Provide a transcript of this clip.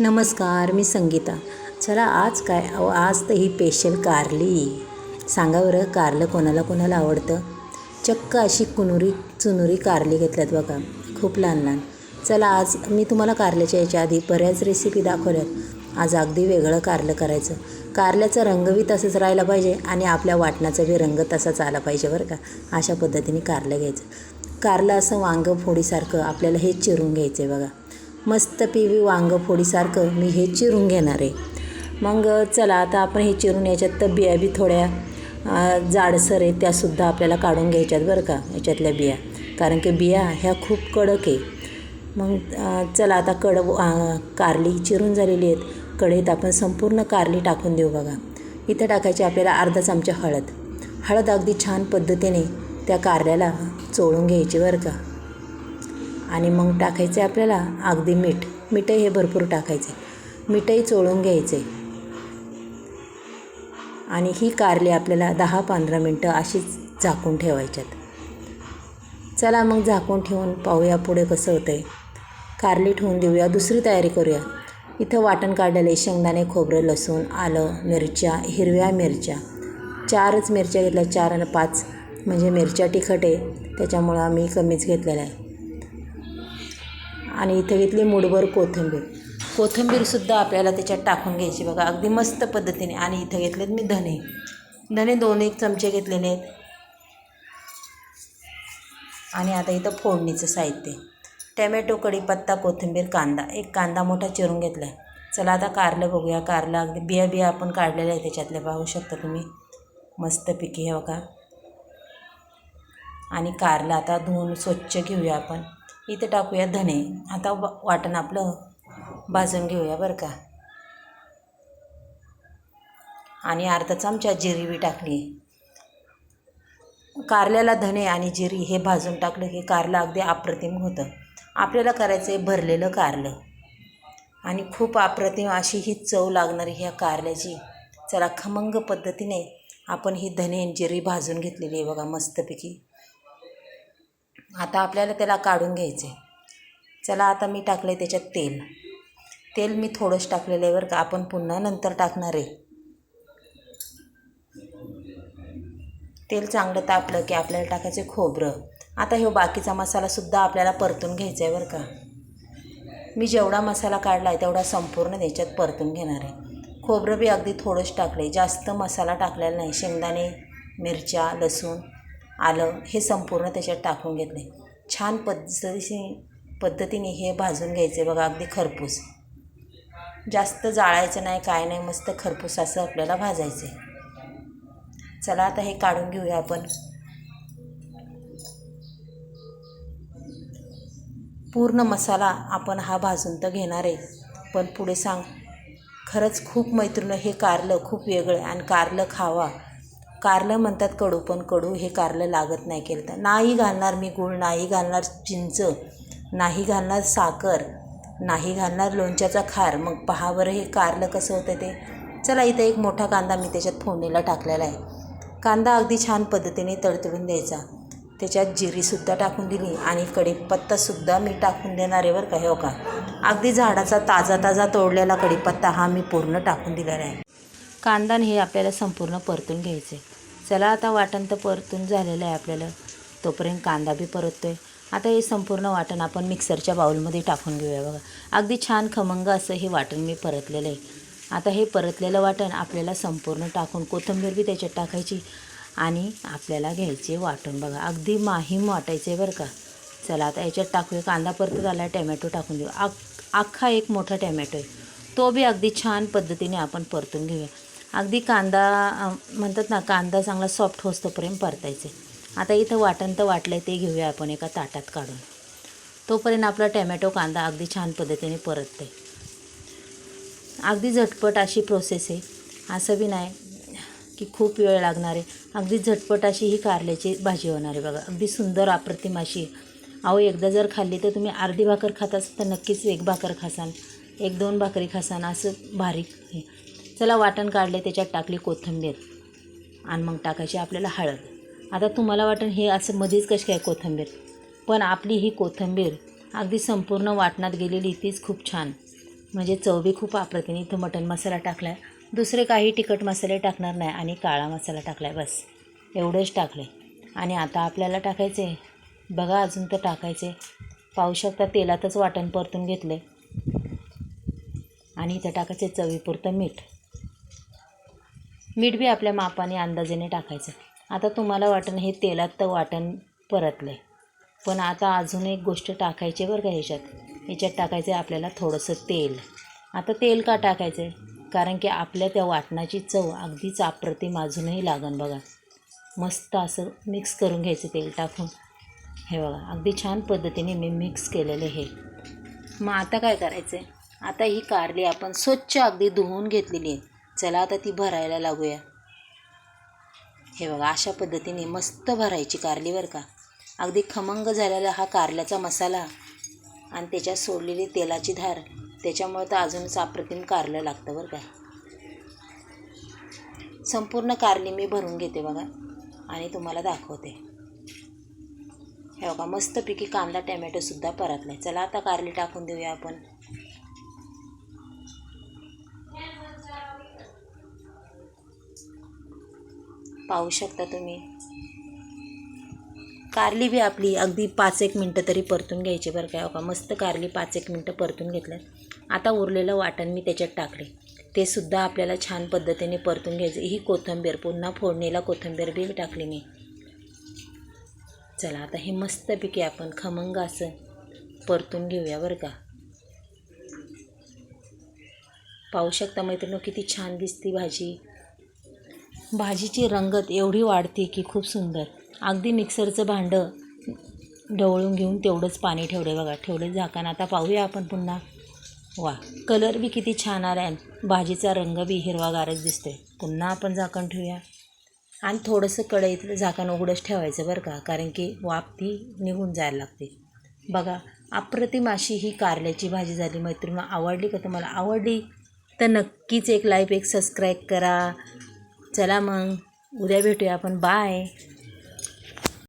नमस्कार मी संगीता. चला आज काय? अहो आज तर ही स्पेशल कारली. सांगा बरं कारलं कोणाला कोणाला आवडतं? चक्क अशी कुनुरी चुनुरी कारली घेतल्यात बघा. खूप लहान लहान. चला आज मी तुम्हाला कारल्याच्या याच्या आधी बऱ्याच रेसिपी दाखवल्यात. आज अगदी वेगळं कारलं करायचं. कारल्याचा रंगबी तसंच राहायला पाहिजे आणि आपल्या वाटणाचा बी रंग तसाच आला पाहिजे बरं का. अशा पद्धतीने कारलं घ्यायचं. कारलं असं वांग फोडीसारखं आपल्याला हे चिरून घ्यायचं आहे बघा. मस्त पिवी वांगं फोडीसारखं मी हे चिरून घेणार आहे. मग चला आता आपण हे चिरून याच्यात तर बिया बी थोड्या जाडसर आहेत त्यासुद्धा आपल्याला काढून घ्यायच्यात बरं का याच्यातल्या बिया. कारण की बिया ह्या खूप कडक आहे. मग चला आता कड कारली चिरून झालेली आहेत. कढईत आपण संपूर्ण कारली टाकून देऊ बघा. इथं टाकायची आपल्याला अर्धा चमचा हळद. हळद अगदी छान पद्धतीने त्या कारल्याला चोळून घ्यायची बरं का. आणि मग टाकायचे आपल्याला अगदी मीठ. मीठही हे भरपूर टाकायचे. मीठही चोळून घ्यायचे. आणि ही कारली आपल्याला दहा पंधरा मिनटं अशीच झाकून ठेवायच्यात. चला मग झाकून ठेवून पाहूया पुढे कसं होतं आहे कारली ठेवून देऊया. दुसरी तयारी करूया. इथं वाटण काढलेले शेंगदाणे खोबरं लसूण आलं मिरच्या हिरव्या मिरच्या. चारच मिरच्या घेतल्या. चार आणि पाच. म्हणजे मिरच्या तिखट आहे. त्याच्यामुळं आम्ही कमीच घेतलेल्या आहे. आणि इथं घेतली मुठभर कोथिंबीर. कोथिंबीरसुद्धा आपल्याला त्याच्यात टाकून घ्यायची बघा अगदी मस्त पद्धतीने. आणि इथं घेतलेत मी धने. धने दोन एक चमचे घेतलेले आहेत आणि आता इथं फोडणीचं साहित्य. टॅमॅटो कढीपत्ता कोथिंबीर कांदा. एक कांदा मोठा चिरून घेतला आहे चला आता कारलं बघूया. कारलं अगदी बिया बिया आपण काढलेल्या आहे त्याच्यातल्या. पाहू शकता तुम्ही. मस्त पिकी हे बघा. आणि कारलं आता धुवून स्वच्छ घेऊया आपण. इथं टाकूया धणे. आता वा वाटण आपलं भाजून घेऊया बरं का. आणि अर्धा चमचा जिरी बी टाकली. कारल्याला धणे आणि जिरी हे भाजून टाकलं की कारलं अगदी अप्रतिम होतं. आपल्याला करायचं आहे भरलेलं कारलं. आणि खूप अप्रतिम अशी ही चव लागणारी ह्या कारल्याची. चला खमंग पद्धतीने आपण ही धने जिरी भाजून घेतलेली आहे बघा मस्तपैकी. आता आपल्याला त्याला काढून घ्यायचे चला आता मी टाकलं आहे त्याच्यात तेल. तेल मी थोडंच टाकलेलं आहे बरं का. आपण पुन्हा नंतर टाकणार आहे. तेल चांगलं तापलं की आपल्याला टाकायचं खोबरं. आता हे बाकीचा मसालासुद्धा आपल्याला परतून घ्यायचा आहे बरं का. मी जेवढा मसाला काढला आहे तेवढा संपूर्ण त्याच्यात परतून घेणार आहे. खोबरं बी अगदी थोडंच टाकले जास्त मसाला टाकलेला नाही. शेंगदाणे मिरच्या लसूण. आलं हे संपूर्ण त्याच्यात टाकून घेतले छान पद्धतीशी पद्धतीने हे भाजून घ्यायचे बघा अगदी खरपूस. जास्त जाळायचं नाही काय नाही मस्त खरपूस असं आपल्याला भाजायचं आहे चला आता हे काढून घेऊया आपण. पूर्ण मसाला आपण हा भाजून तर घेणार आहे पण पुढे सांग खरंच खूप मैत्रिणी हे कारलं खूप वेगळं आहे आणि कारलं खावा. कारलं म्हणतात कडू पण कडू हे कारलं लागत नाही केलं तर नाही घालणार मी गूळ नाही घालणार चिंच नाही घालणार साखर नाही घालणार लोणच्याचा खार. मग पहा बरं हे कारलं कसं होतं ते? चला इथं एक मोठा कांदा मी त्याच्यात फोडणीला टाकलेला आहे. कांदा अगदी छान पद्धतीने तडतडून द्यायचा. त्याच्यात जिरीसुद्धा टाकून दिली आणि कढीपत्तासुद्धा मी टाकून देणार आहे बरं का हो का? अगदी झाडाचा ताजा ताजा तोडलेला कढीपत्ता हा मी पूर्ण टाकून दिलेला आहे. कांदा हे आपल्याला संपूर्ण परतून घ्यायचं. आहे चला आता वाटण तर परतून झालेलं आहे आपल्याला. तोपर्यंत कांदा बी परततो आहे आता हे संपूर्ण वाटण आपण मिक्सरच्या बाऊलमध्ये टाकून घेऊया बघा. अगदी छान खमंग असं हे वाटण मी परतलेलं आहे. आता हे परतलेलं वाटण आपल्याला संपूर्ण टाकून कोथिंबीर बी त्याच्यात टाकायची आणि आपल्याला घ्यायचे वाटण बघा. अगदी माहीम वाटायचे आहे बरं का. चला आता याच्यात टाकूया. कांदा परतत आला टॅमॅटो टाकून देऊ. आख अख्खा एक मोठा टॅमॅटो आहे. तो बी अगदी छान पद्धतीने आपण परतून घेऊया. अगदी कांदा म्हणतात ना कांदा चांगला सॉफ्ट होस्तोपर्यंत परतायचे. आता इथं वाटण तर वाटलं आहे ते घेऊया आपण एका ताटात काढून. तोपर्यंत आपला टॅमॅटो कांदा अगदी छान पद्धतीने परतते अगदी झटपट अशी प्रोसेस आहे. असं बी नाही की खूप वेळ लागणार आहे. अगदी झटपट अशी ही कारल्याची भाजी होणार आहे बघा. अगदी सुंदर अप्रतिम अशी. अहो एकदा जर खाल्ली तर तुम्ही अर्धी भाकर खात असाल तर नक्कीच एक भाकर खासाल एक दोन भाकरी खासाल असं बारीक चला वाटण काढले त्याच्यात टाकली कोथिंबीर. आणि मग टाकायची आपल्याला हळद. आता तुम्हाला वाटण हे असं मध्येच कशी काय कोथिंबीर? पण आपली ही कोथिंबीर अगदी संपूर्ण वाटणात गेलेली तीच खूप छान. म्हणजे चवबी खूप अप्रतिम. इथं मटण मसाला टाकला आहे दुसरे काही तिखट मसाले टाकणार नाही आणि काळा मसाला टाकला आहे बस. एवढंच टाकलं. आणि आता आपल्याला टाकायचे बघा अजून तर टाकायचे. पाहू शकता तेलातच वाटण परतून घेतले. आणि इथं टाकायचे चवीपुरतं मीठ. मीठ बी आपल्या मापाने अंदाजाने टाकायचं. आता तुम्हाला वाटण हे तेलात तर वाटण परतलं आहे पण आता अजून एक गोष्ट टाकायची बरं का ह्याच्यात. ह्याच्यात टाकायचं आहे आपल्याला थोडंसं तेल. आता तेल का टाकायचं आहे कारण की आपल्या त्या वाटणाची चव अगदीच अप्रतिम अजूनही लागन बघा. मस्त असं मिक्स करून घ्यायचं तेल टाकून. हे बघा अगदी छान पद्धतीने मी मिक्स केलेलं हे. मग आता काय करायचं आहे आता ही कारली आपण स्वच्छ अगदी धुवून घेतलेली आहे. चला आता ती भरायला लागूया. हे बघा अशा पद्धतीने मस्त भरायची कारली बरं का. अगदी खमंग झालेला हा कारल्याचा मसाला आणि त्याच्यात सोडलेली तेलाची धार त्याच्यामुळे तर अजूनच अप्रतिम कारलं लागतं बरं का. संपूर्ण कारली मी भरून घेते बघा आणि तुम्हाला दाखवते. हे बघा मस्तपैकी कांदा टॅमॅटोसुद्धा परतला. आहे चला आता कारली टाकून देऊया आपण. पाहू शकता तुम्ही. कारली बी आपली अगदी पाच एक मिनटं तरी परतून घ्यायची बरं काय का मस्त कारली पाच एक मिनटं परतून घेतलं आता उरलेलं वाटण मी त्याच्यात टाकले. ते सुद्धा आपल्याला छान पद्धतीने परतून घ्यायचं. ही कोथिंबीर पुन्हा फोडणीला कोथिंबीर बी टाकली मी. चला आता हे मस्तपैकी आपण खमंग असं परतून घेऊया बरं का. पाहू शकता मैत्रिणी किती छान दिसती भाजी. भाजीची रंगत एवढी वाढते की खूप सुंदर. अगदी मिक्सरचं भांडं ढवळून घेऊन तेवढंच पाणी ठेवले बघा. ठेवले झाकण. आता पाहूया आपण पुन्हा. वा कलर बी किती छान आला आहे भाजीचा रंग बी हिरवागारच दिसतोय. पुन्हा आपण झाकण ठेवूया. आणि थोडंसं कढईतलं झाकण उघडंच ठेवायचं बरं का कारण की वाफ ती निघून जायला लागते. बघा अप्रतिम अशी ही कारल्याची भाजी झाली. मैत्रिणी आवडली का तुम्हाला? आवडली? तर नक्कीच एक लाईक एक सबस्क्राईब करा. चला मग उद्या भेटूया आपण. बाय